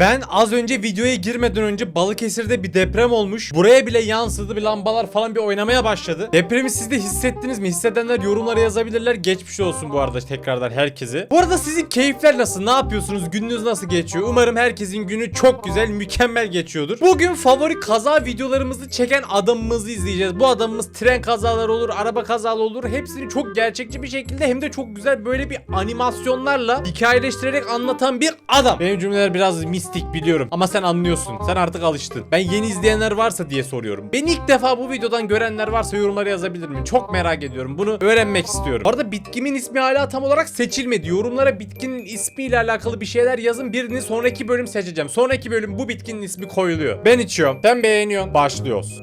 Ben az önce videoya girmeden önce Balıkesir'de bir deprem olmuş. Buraya bile yansıdı bir lambalar falan bir oynamaya başladı. Depremi siz de hissettiniz mi? Hissedenler yorumlara yazabilirler. Geçmiş olsun bu arada tekrardan herkese. Bu arada sizin keyifler nasıl? Ne yapıyorsunuz? Gününüz nasıl geçiyor? Umarım herkesin günü çok güzel, mükemmel geçiyordur. Bugün favori kaza videolarımızı çeken adamımızı izleyeceğiz. Bu adamımız tren kazaları olur, araba kazaları olur. Hepsini çok gerçekçi bir şekilde hem de çok güzel böyle bir animasyonlarla hikayeleştirerek anlatan bir adam. Benim cümleler biraz mistik biliyorum ama sen anlıyorsun. Sen artık alıştın. Ben yeni izleyenler varsa diye soruyorum. Beni ilk defa bu videodan görenler varsa yorumlara yazabilir mi? Çok merak ediyorum. Bunu öğrenmek istiyorum. Bu arada bitkimin ismi hala tam olarak seçilmedi. Yorumlara bitkinin ismiyle alakalı bir şeyler yazın. Birini sonraki bölüm seçeceğim. Sonraki bölüm bu bitkinin ismi koyuluyor. Ben içiyorum. Sen beğeniyorsun. Başlıyoruz.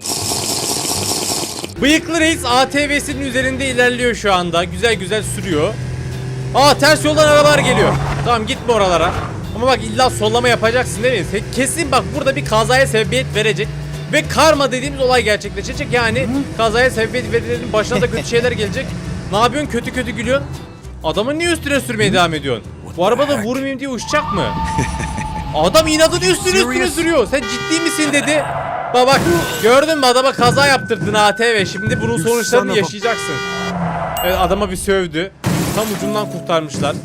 Bıyıklı Reis ATV'sinin üzerinde ilerliyor şu anda. Güzel güzel sürüyor. Aa ters yoldan arabalar geliyor. Tamam gitme oralara. Ama bak illa sollama yapacaksın değil mi? Kesin bak burada bir kazaya sebebiyet verecek. Ve karma dediğimiz olay gerçekleşecek. Yani kazaya sebebiyet verenin başına da kötü şeyler gelecek. Ne yapıyorsun? Kötü kötü gülüyorsun. Adamın niye üstüne sürmeye devam ediyorsun? Bu arabada vurmayayım diye uçacak mı? Adam inadını üstüne üstüne sürüyor. Sen ciddi misin dedi. Bak bak gördün mü adama kaza yaptırdın ATV. Şimdi bunun sonuçlarını yaşayacaksın. Evet adama bir sövdü. Tam ucundan kurtarmışlar.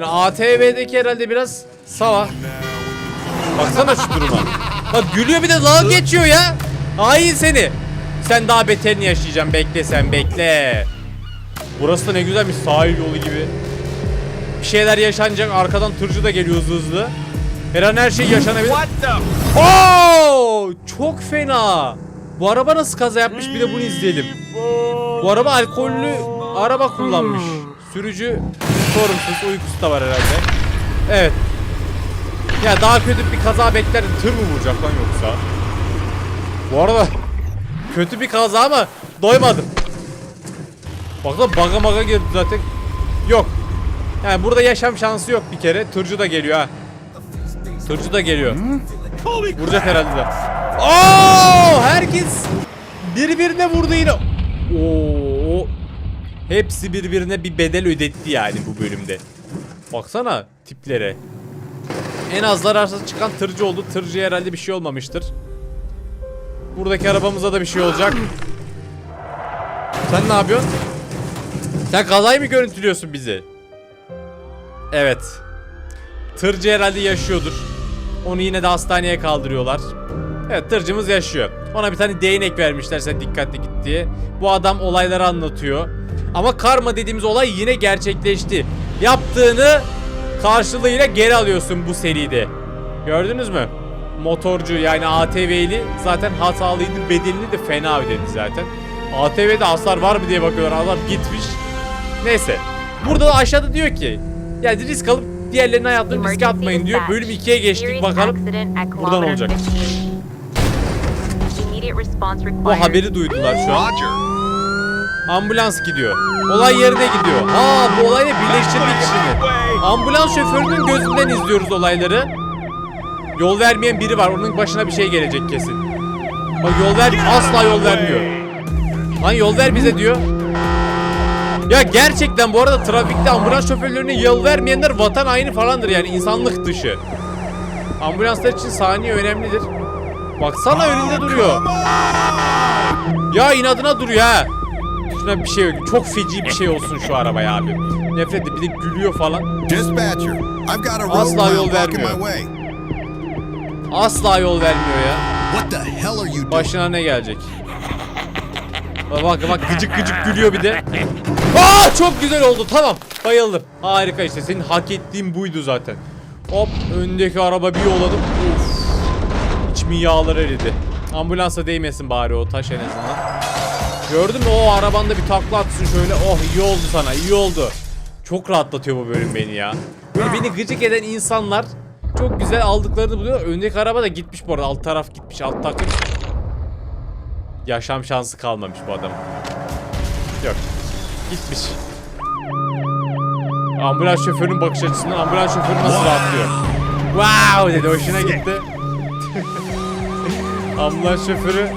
Yani ATV'deki herhalde biraz sava. Baksana şu duruma. Bak gülüyor bir de dalga geçiyor ya. Hain seni. Sen daha beterini yaşayacaksın. Bekle sen bekle. Burası da ne güzelmiş sahil yolu gibi. Bir şeyler yaşanacak. Arkadan tırcı da geliyor hızlı hızlı. Her an her şey yaşanabilir. Oo! Çok fena. Bu araba nasıl kaza yapmış bir de bunu izleyelim. Bu araba alkollü araba kullanmış. Sürücü sorumsuz uykusu da var herhalde. Evet. Ya daha kötü bir kaza beklerdim. Tır mı vuracak lan yoksa? Bu arada kötü bir kaza ama doymadım. Baksana baga maga girdi zaten. Yok. Yani burada yaşam şansı yok bir kere. Tırcı da geliyor ha. Tırcı da geliyor. Vuracak herhalde de. Oo! Herkes birbirine vurdu yine. Oo! Hepsi birbirine bir bedel ödetti yani bu bölümde. Baksana tiplere. En az zararsız çıkan tırcı oldu. Tırcıya herhalde bir şey olmamıştır. Buradaki arabamıza da bir şey olacak. Sen ne yapıyorsun? Sen kazayı mı görüntülüyorsun bizi? Evet. Tırcı herhalde yaşıyordur. Onu yine de hastaneye kaldırıyorlar. Evet tırcımız yaşıyor. Ona bir tane değnek vermişler sen dikkatli git diye. Bu adam olayları anlatıyor. Ama karma dediğimiz olay yine gerçekleşti. Yaptığını karşılığıyla geri alıyorsun bu seride. Gördünüz mü? Motorcu yani ATV'li zaten hatalıydı bedelini de fena ödedi zaten. ATV'de hasar var mı diye bakıyorlar adam gitmiş. Neyse. Burada da aşağıda diyor ki yani risk alıp diğerlerinin hayatlarını riske atmayın diyor. Bölüm 2'ye geçtik bakalım. Buradan olacak. Bu haberi duydular şu an. Ambulans gidiyor. Olay yerine gidiyor. Ha bu olayla birleştirdik şimdi. Ambulans şoförünün gözünden izliyoruz olayları. Yol vermeyen biri var. Onun başına bir şey gelecek kesin. Bak yol ver asla yol vermiyor. Lan yol ver bize diyor. Ya gerçekten bu arada trafikte ambulans şoförlerine yol vermeyenler vatan haini falandır yani insanlık dışı. Ambulanslar için saniye önemlidir. Baksana önünde duruyor. Ya inadına duruyor ha. Şuna bir şey. Çok feci bir şey olsun şu arabaya abi. Nefret et. Bir de gülüyor falan. Dispatcher, I've got a road Asla yol vermiyor. Asla yol vermiyor ya. Başına ne gelecek? Bak bak, bak gıcık gıcık gülüyor bir de. Aa çok güzel oldu. Tamam. Bayıldım. Harika işte. Senin hak ettiğin buydu zaten. Hop öndeki araba bir yolladım. Of. İçimin yağları eridi. Ambulansa değmesin bari o taş en azından. Gördün mü o arabanda bir takla atsın şöyle. Oh iyi oldu sana iyi oldu. Çok rahatlatıyor bu bölüm beni ya. Böyle beni gıcık eden insanlar çok güzel aldıklarını buluyor. Öndeki araba da gitmiş bu arada. Alt taraf gitmiş. Alt takım. Yaşam şansı kalmamış bu adamın. Yok. Gitmiş. Ambulans şoförünün bakış açısından ambulans şoförü nasıl rahatlıyor. Wow dedi hoşuna gitti. ambulans şoförü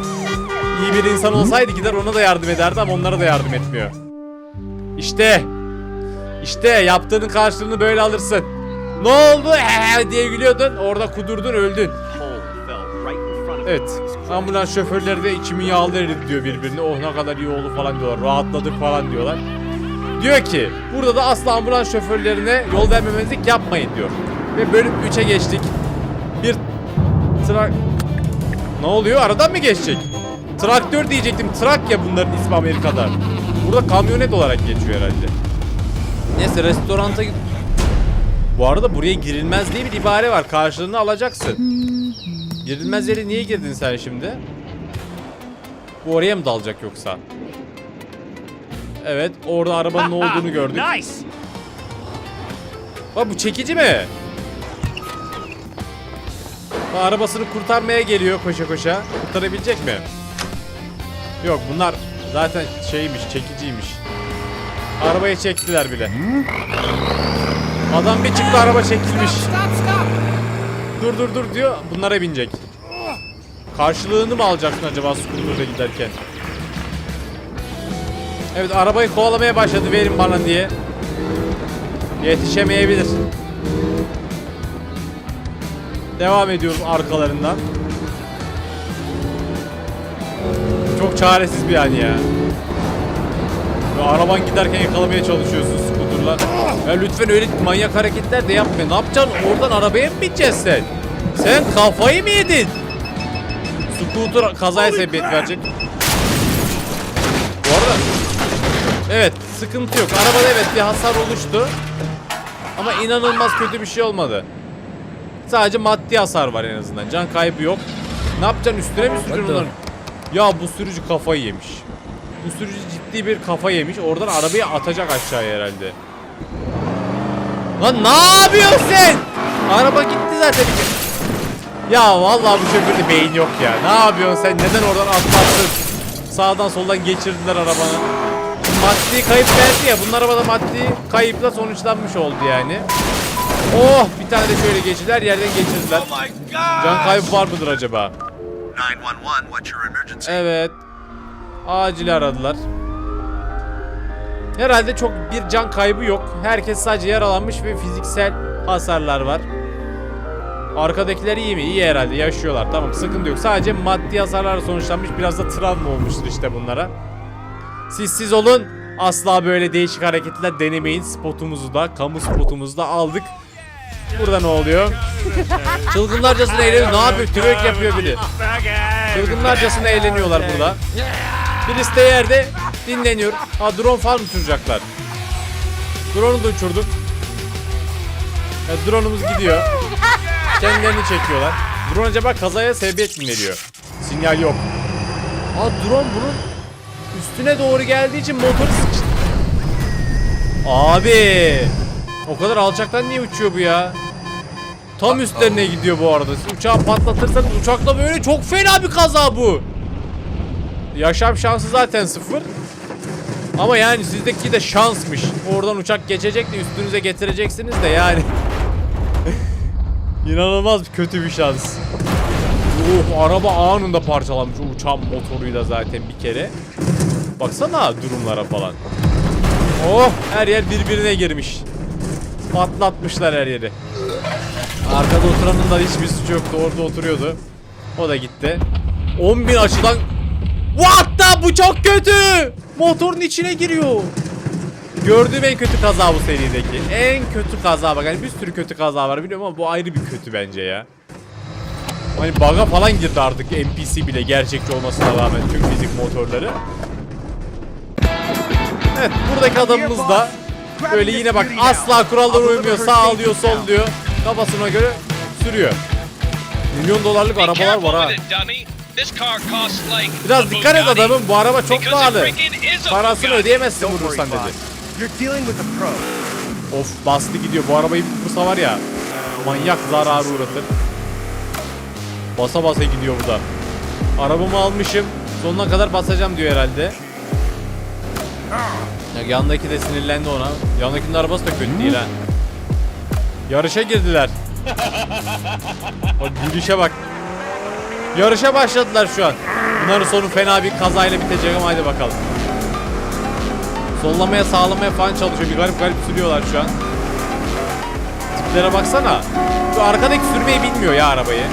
iyi bir insan olsaydı gider ona da yardım ederdi ama onlara da yardım etmiyor. İşte. İşte yaptığının karşılığını böyle alırsın. Ne oldu? Ee, diye gülüyordun. Orada kudurdun öldün. Evet. Ambulans şoförleri de içimi yağlı eridi diyor birbirine. Oh ne kadar iyi oldu falan diyorlar. Rahatladık falan diyorlar. Diyor ki burada da asla ambulans şoförlerine yol vermemezlik yapmayın diyor. Ve bölüm 3'e geçtik. Bir trak... Ne oluyor? Aradan mı geçecek? Traktör diyecektim. Trak ya bunların ismi Amerika'da. Burada kamyonet olarak geçiyor herhalde. Neyse restoranta git- Bu arada buraya girilmez diye bir ibare var. Karşılığını alacaksın. Girilmez yere niye girdin sen şimdi? Bu oraya mı dalacak yoksa? Evet, orada arabanın ne olduğunu gördük. Nice. Bak bu çekici mi? Bak, arabasını kurtarmaya geliyor koşa koşa. Kurtarabilecek mi? Yok bunlar zaten şeymiş, çekiciymiş. Arabayı çektiler bile. Adam bir çıktı araba çekilmiş. Dur dur dur diyor. Bunlara binecek. Karşılığını mı alacaksın acaba scooter'da giderken? Evet arabayı kovalamaya başladı verin bana diye. Yetişemeyebilir. Devam ediyoruz arkalarından. Çok çaresiz bir an ya. Ve araban giderken yakalamaya çalışıyorsun skuterla. Ya lütfen öyle manyak hareketler de yapma. Ne yapacaksın? Oradan arabaya mı bineceksin sen? Sen kafayı mı yedin? Scooter kazaya sebebiyet verecek. Bu arada Evet sıkıntı yok. Arabada evet bir hasar oluştu. Ama inanılmaz kötü bir şey olmadı. Sadece maddi hasar var en azından. Can kaybı yok. Ne yapacaksın üstüne mi süreceksin onların? Ya bu sürücü kafayı yemiş. Bu sürücü ciddi bir kafa yemiş. Oradan arabayı atacak aşağıya herhalde. Lan ne yapıyorsun sen? Araba gitti zaten. Ya vallahi bu şoförde beyin yok ya. Ne yapıyorsun sen? Neden oradan atlattın? Sağdan soldan geçirdiler arabanı. Maddi kayıp verdi ya. Bunun arabada maddi kayıpla sonuçlanmış oldu yani. Oh bir tane de şöyle geçtiler yerden geçirdiler. Oh. Can kaybı var mıdır acaba? 911, what's your emergency? Evet. Acil aradılar. Herhalde çok bir can kaybı yok. Herkes sadece yaralanmış ve fiziksel hasarlar var. Arkadakiler iyi mi? İyi herhalde. Yaşıyorlar. Tamam sıkıntı yok. Sadece maddi hasarlar sonuçlanmış. Biraz da travma olmuştur işte bunlara. Siz siz olun. Asla böyle değişik hareketler denemeyin. Spotumuzu da, kamu spotumuzu da aldık. Burada ne oluyor? Çılgınlarcasına eğleniyor. Ne yapıyor? Twerk yapıyor biri. Çılgınlarcasına eğleniyorlar burada. Birisi de yerde dinleniyor. Ha drone falan uçuracaklar. Drone'u da uçurduk. Ya, drone'umuz gidiyor. Kendilerini çekiyorlar. Drone acaba kazaya sebebiyet mi veriyor? Sinyal yok. Aa drone bunun üstüne doğru geldiği için motoru sıkıştı. Abi. O kadar alçaktan niye uçuyor bu ya? Tam üstlerine gidiyor bu arada. Siz uçağı patlatırsanız uçakla böyle çok fena bir kaza bu. Yaşam şansı zaten sıfır. Ama yani sizdeki de şansmış. Oradan uçak geçecek de üstünüze getireceksiniz de yani. İnanılmaz kötü bir şans. Oh araba anında parçalanmış o uçağın motoruyla zaten bir kere. Baksana durumlara falan. Oh her yer birbirine girmiş. Patlatmışlar her yeri. Arkada oturanın da hiçbir suçu yoktu. Orada oturuyordu. O da gitti. 10 bin açıdan... What the? Bu çok kötü! Motorun içine giriyor. Gördüğüm en kötü kaza bu serideki. En kötü kaza bak. Yani bir sürü kötü kaza var biliyorum ama bu ayrı bir kötü bence ya. Hani bug'a falan girdi artık NPC bile gerçekçi olmasına rağmen tüm fizik motorları. Evet buradaki adamımız da böyle yine bak asla kurallara uymuyor. Sağ alıyor sol diyor. Kafasına göre sürüyor. Milyon dolarlık arabalar var ha. Biraz dikkat et adamım bu araba çok pahalı. Parasını ödeyemezsin vurursan dedi. You're dealing with a pro. Of bastı gidiyor bu arabayı vursa var ya manyak zararı uğratır. Basa basa gidiyor bu da. Arabamı almışım sonuna kadar basacağım diyor herhalde. Ya yandaki de sinirlendi ona. Yandakinin arabası da kötü değil ha. Yarışa girdiler. Bak gülüşe bak. Yarışa başladılar şu an. Bunların sonu fena bir kazayla bitecek ama hadi bakalım. Sollamaya sağlamaya falan çalışıyor. Bir garip garip sürüyorlar şu an. Tiplere baksana. Şu arkadaki sürmeyi bilmiyor ya arabayı.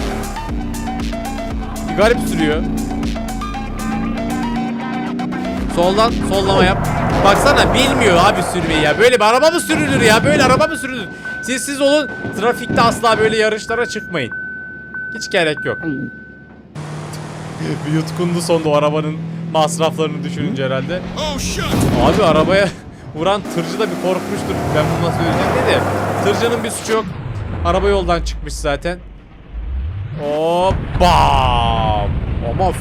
Bir garip sürüyor. Soldan sollama yap. Baksana bilmiyor abi sürmeyi ya. Böyle bir araba mı sürülür ya? Böyle araba mı sürülür? Siz siz olun. Trafikte asla böyle yarışlara çıkmayın. Hiç gerek yok. bir yutkundu sonunda o arabanın masraflarını düşününce herhalde. Abi arabaya vuran tırcı da bir korkmuştur. Ben bunu nasıl söyleyeceğim dedi. Tırcının bir suçu yok. Araba yoldan çıkmış zaten. Hop bam. Ama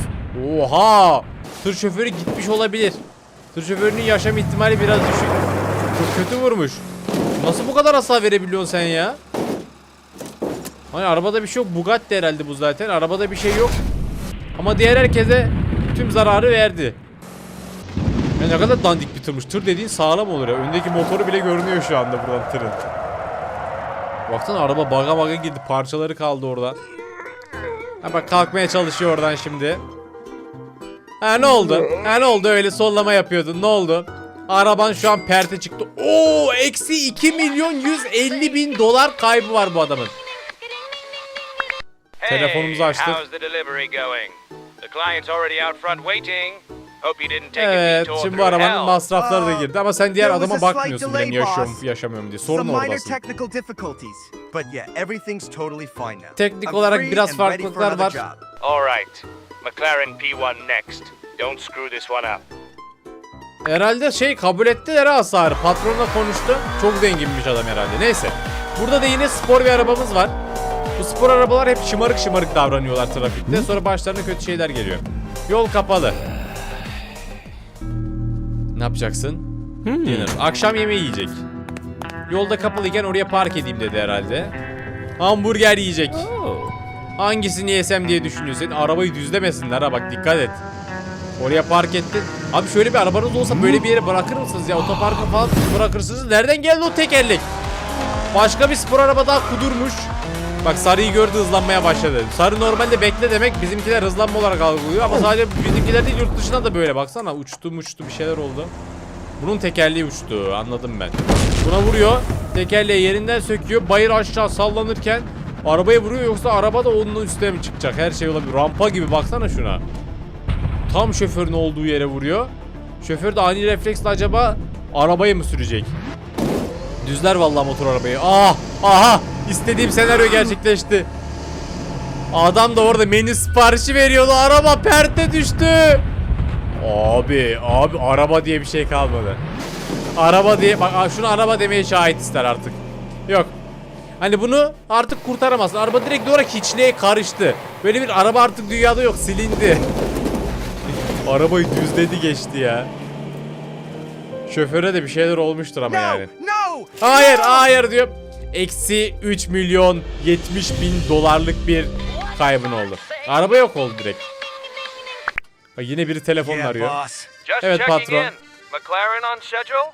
oha. Tır şoförü gitmiş olabilir. Tır şoförünün yaşam ihtimali biraz düşük. Çok kötü vurmuş. Nasıl bu kadar hasar verebiliyorsun sen ya? Hani arabada bir şey yok. Bugatti herhalde bu zaten. Arabada bir şey yok. Ama diğer herkese tüm zararı verdi. Ya ne kadar dandik bir tırmış. Tır dediğin sağlam olur ya. Öndeki motoru bile görünüyor şu anda buradan tırın. Baksana araba baga baga girdi. Parçaları kaldı oradan. Ha bak kalkmaya çalışıyor oradan şimdi. Ha ne oldu? Ha ne oldu öyle sollama yapıyordun ne oldu? Araban şu an perte çıktı. Oo eksi 2 milyon 150 bin dolar kaybı var bu adamın. Telefonumuzu açtık. Evet şimdi bu arabanın masrafları da girdi ama sen diğer adama bakmıyorsun bile delay, yaşıyor mu boss. yaşamıyor mu diye. Sorun oradasın. Teknik olarak biraz farklılıklar var. McLaren P1 next. Don't screw this one up. Herhalde şey kabul ettiler ha hasarı. Patronla konuştu. Çok zenginmiş adam herhalde. Neyse. Burada da yine spor bir arabamız var. Bu spor arabalar hep şımarık şımarık davranıyorlar trafikte. Sonra başlarına kötü şeyler geliyor. Yol kapalı. Ne yapacaksın? Dinner. Akşam yemeği yiyecek. Yolda kapalıyken oraya park edeyim dedi herhalde. Hamburger yiyecek. Hangisini yesem diye düşünüyorsun. Arabayı düzlemesinler ha bak dikkat et. Oraya park ettin. Abi şöyle bir arabanız olsa böyle bir yere bırakır mısınız ya? Otoparka falan bırakırsınız. Nereden geldi o tekerlek? Başka bir spor araba daha kudurmuş. Bak sarıyı gördü hızlanmaya başladı. Sarı normalde bekle demek bizimkiler hızlanma olarak algılıyor ama sadece bizimkiler değil yurt dışında da böyle baksana uçtu uçtu bir şeyler oldu. Bunun tekerleği uçtu anladım ben. Buna vuruyor tekerleği yerinden söküyor bayır aşağı sallanırken arabaya vuruyor yoksa araba da onun üstüne mi çıkacak her şey olabilir. Rampa gibi baksana şuna. Tam şoförün olduğu yere vuruyor. Şoför de ani refleksle acaba arabayı mı sürecek? Düzler vallahi motor arabayı. Ah! Aha! İstediğim senaryo gerçekleşti. Adam da orada menü siparişi veriyordu. Araba perte düştü. Abi, abi araba diye bir şey kalmadı. Araba diye bak şunu araba demeye şahit ister artık. Yok. Hani bunu artık kurtaramazsın. Araba direkt olarak hiçliğe karıştı. Böyle bir araba artık dünyada yok. Silindi. Arabayı düzledi geçti ya. Şoföre de bir şeyler olmuştur ama yani. Hayır hayır diyor. Eksi 3 milyon 70 bin dolarlık bir kaybın oldu. Araba yok oldu direkt. Bak yine biri telefonla arıyor. Evet, patron. McLaren on schedule?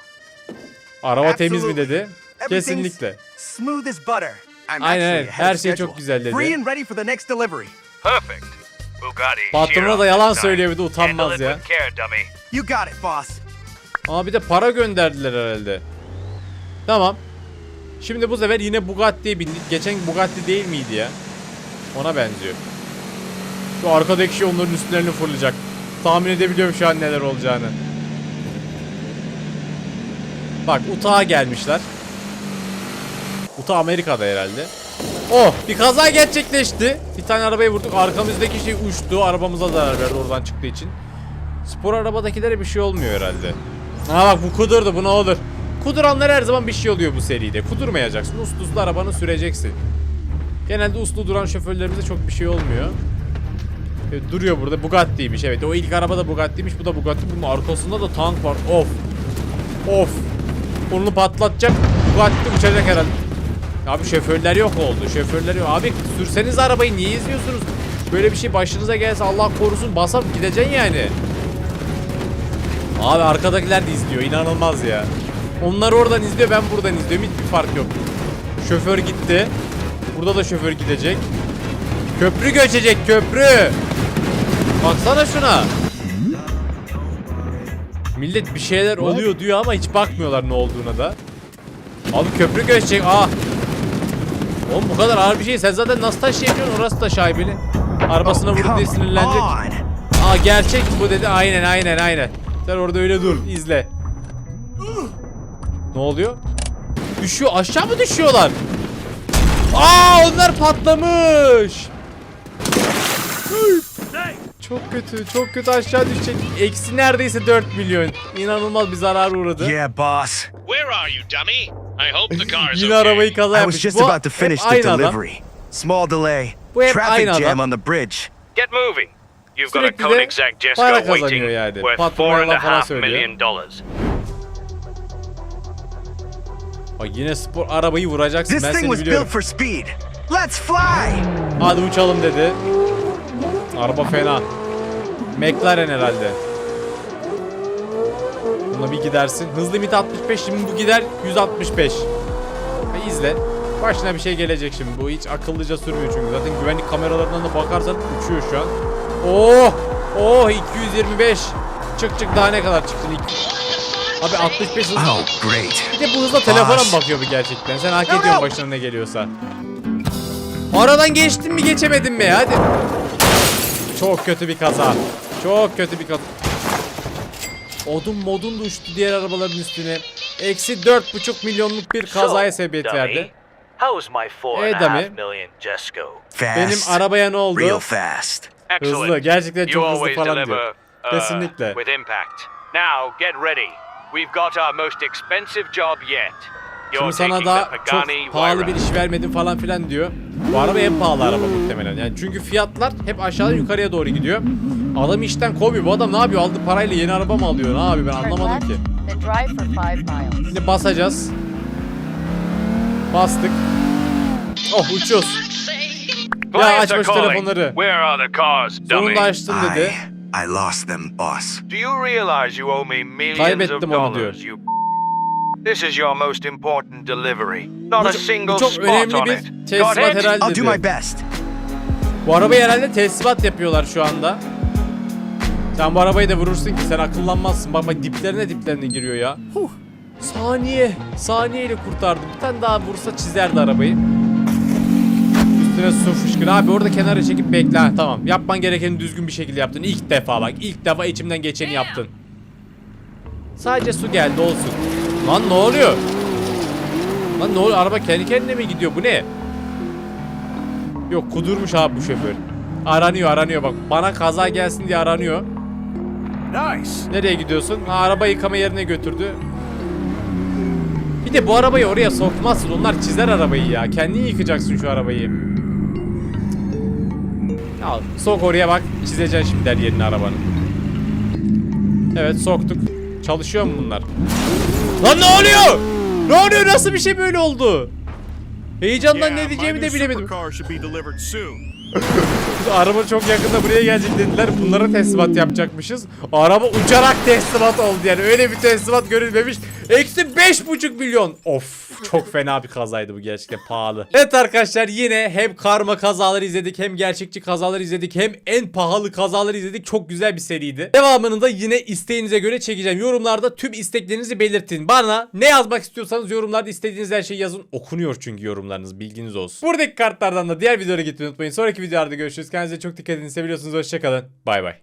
Araba temiz mi dedi? Kesinlikle. Smooth as butter. I'm Aynen, actually evet. ahead Her of şey schedule. çok güzel dedi. Free and ready for the next delivery. Perfect. Bugatti. Patrona da yalan söylüyor bir de utanmaz ya. You got it, boss. Ama bir de para gönderdiler herhalde. Tamam. Şimdi bu sefer yine Bugatti'ye bindik. Geçen Bugatti değil miydi ya? Ona benziyor. Şu arkadaki şey onların üstlerine fırlayacak. Tahmin edebiliyorum şu an neler olacağını. Bak Utah'a gelmişler. Utah Amerika'da herhalde. Oh bir kaza gerçekleşti. Bir tane arabaya vurduk. Arkamızdaki şey uçtu. Arabamıza zarar verdi oradan çıktığı için. Spor arabadakilere bir şey olmuyor herhalde. Ha bak bu kudurdu bu ne olur. Kuduranlar her zaman bir şey oluyor bu seride. Kudurmayacaksın. Uslu uslu arabanı süreceksin. Genelde uslu duran şoförlerimize çok bir şey olmuyor. Evet, duruyor burada. Bugatti'ymiş evet. O ilk araba da Bugatti'ymiş. Bu da Bugatti. Bunun arkasında da tank var. Of. Of. Onu patlatacak. Bugatti uçacak herhalde. Abi şoförler yok oldu. Şoförler yok. Abi sürseniz arabayı niye izliyorsunuz? Böyle bir şey başınıza gelse Allah korusun basıp gideceksin yani. Abi arkadakiler de izliyor. inanılmaz ya. Onlar oradan izliyor ben buradan izliyorum. Hiçbir fark yok. Şoför gitti. Burada da şoför gidecek. Köprü göçecek köprü. Baksana şuna. Millet bir şeyler oluyor diyor ama hiç bakmıyorlar ne olduğuna da. Abi köprü göçecek. Aa. Oğlum bu kadar ağır bir şey sen zaten nasıl taşıyabiliyorsun orası da şaibeli. Arabasına vurdu diye Come sinirlenecek. Aa gerçek bu dedi aynen aynen aynen. Sen orada öyle dur izle. Ne oluyor? Düşüyor aşağı mı düşüyorlar? Aa onlar patlamış. Çok kötü çok kötü aşağı düşecek. Eksi neredeyse 4 milyon. İnanılmaz bir zarar uğradı. Yeah, boss. Where are you, dummy? I hope the car is Yine okay. arabayı kaza I yapmış. was just Bu about to hep finish the aynı adam. delivery. Small delay. Bu hep Traffic aynı jam adam. on the bridge. Get moving. You've got a Sürekli de Koenigsegg para Jesko kazanıyor waiting yani. worth four and a falan half söylüyor. million dollars. Bak yine spor arabayı vuracaksın This ben thing seni was biliyorum. built for speed. Let's fly. Hadi uçalım dedi. Araba fena. McLaren herhalde. Buna bir gidersin. Hız limiti 65 şimdi bu gider 165. Ha, izle. Başına bir şey gelecek şimdi. Bu hiç akıllıca sürmüyor çünkü. Zaten güvenlik kameralarından da bakarsan uçuyor şu an. Oh! Oh 225. Çık çık daha ne kadar çıksın? İki- Abi 65 hız. Oh, great. Bir de bu hızla telefona mı bakıyor bu gerçekten? Sen hak ediyorsun başına ne geliyorsa. Aradan geçtin mi geçemedin mi? Hadi. Çok kötü bir kaza. Çok kötü bir kaza. Odun modun da uçtu diğer arabaların üstüne. Eksi dört buçuk milyonluk bir kazaya sebebiyet verdi. How's my four Hey, and a half dummy. million Jesko? Fast. Benim arabaya ne oldu? Real fast. Excellent. Hızlı. Gerçekten You çok hızlı always falan deliver, diyor. uh, Kesinlikle. with impact. Now get ready. We've got our most expensive job yet. You're Şimdi sana taking da the çok pahalı bir iş vermedim falan filan diyor. Bu araba en pahalı araba muhtemelen. Yani çünkü fiyatlar hep aşağıdan yukarıya doğru gidiyor. Adam işten kovuyor. Bu adam ne yapıyor? Aldığı parayla yeni araba mı alıyor? Ne yapıyor? Ben anlamadım ki. Şimdi basacağız. Bastık. Oh uçuyoruz. Ya şu calling. telefonları. Where are the cars, dummy? Sonunda açtım dedi. I, lost them, boss. Do you realize you owe me millions Kaybettim of onu dollars? diyor. This is your most important delivery. Not a single çok spot önemli on bir it. teslimat Got it? herhalde I'll do my best. Bu arabayı herhalde teslimat yapıyorlar şu anda. Sen bu arabayı da vurursun ki sen akıllanmazsın. Bak bak diplerine diplerine giriyor ya. Huh. Saniye. Saniyeyle kurtardı. Bir tane daha vursa çizerdi arabayı. Üstüne su fışkır. Abi orada kenara çekip bekle. Ha, tamam. Yapman gerekeni düzgün bir şekilde yaptın. İlk defa bak. ilk defa içimden geçeni yaptın. Sadece su geldi olsun. Lan ne oluyor? Lan ne oluyor? Araba kendi kendine mi gidiyor? Bu ne? Yok kudurmuş abi bu şoför. Aranıyor aranıyor bak. Bana kaza gelsin diye aranıyor. Nice. Nereye gidiyorsun? Ha, araba yıkama yerine götürdü. Bir de bu arabayı oraya sokmazsın. Onlar çizer arabayı ya. Kendin yıkacaksın şu arabayı. Al sok oraya bak. Çizeceksin şimdi her yerini arabanın. Evet soktuk. Çalışıyor mu bunlar? Lan ne oluyor? Ne oluyor? Nasıl bir şey böyle oldu? Heyecandan ne diyeceğimi de bilemedim. Araba çok yakında buraya gelecek dediler. Bunlara teslimat yapacakmışız. Araba uçarak teslimat oldu yani. Öyle bir teslimat görülmemiş. Eksi beş buçuk milyon. Of çok fena bir kazaydı bu gerçekten pahalı. Evet arkadaşlar yine hem karma kazaları izledik hem gerçekçi kazalar izledik hem en pahalı kazaları izledik. Çok güzel bir seriydi. Devamını da yine isteğinize göre çekeceğim. Yorumlarda tüm isteklerinizi belirtin. Bana ne yazmak istiyorsanız yorumlarda istediğiniz her şeyi yazın. Okunuyor çünkü yorumlarınız bilginiz olsun. Buradaki kartlardan da diğer videolara gitmeyi unutmayın. Sonraki videolarda görüşürüz. Kendinize çok dikkat edin. Seviyorsunuz. Hoşçakalın. Bay bay.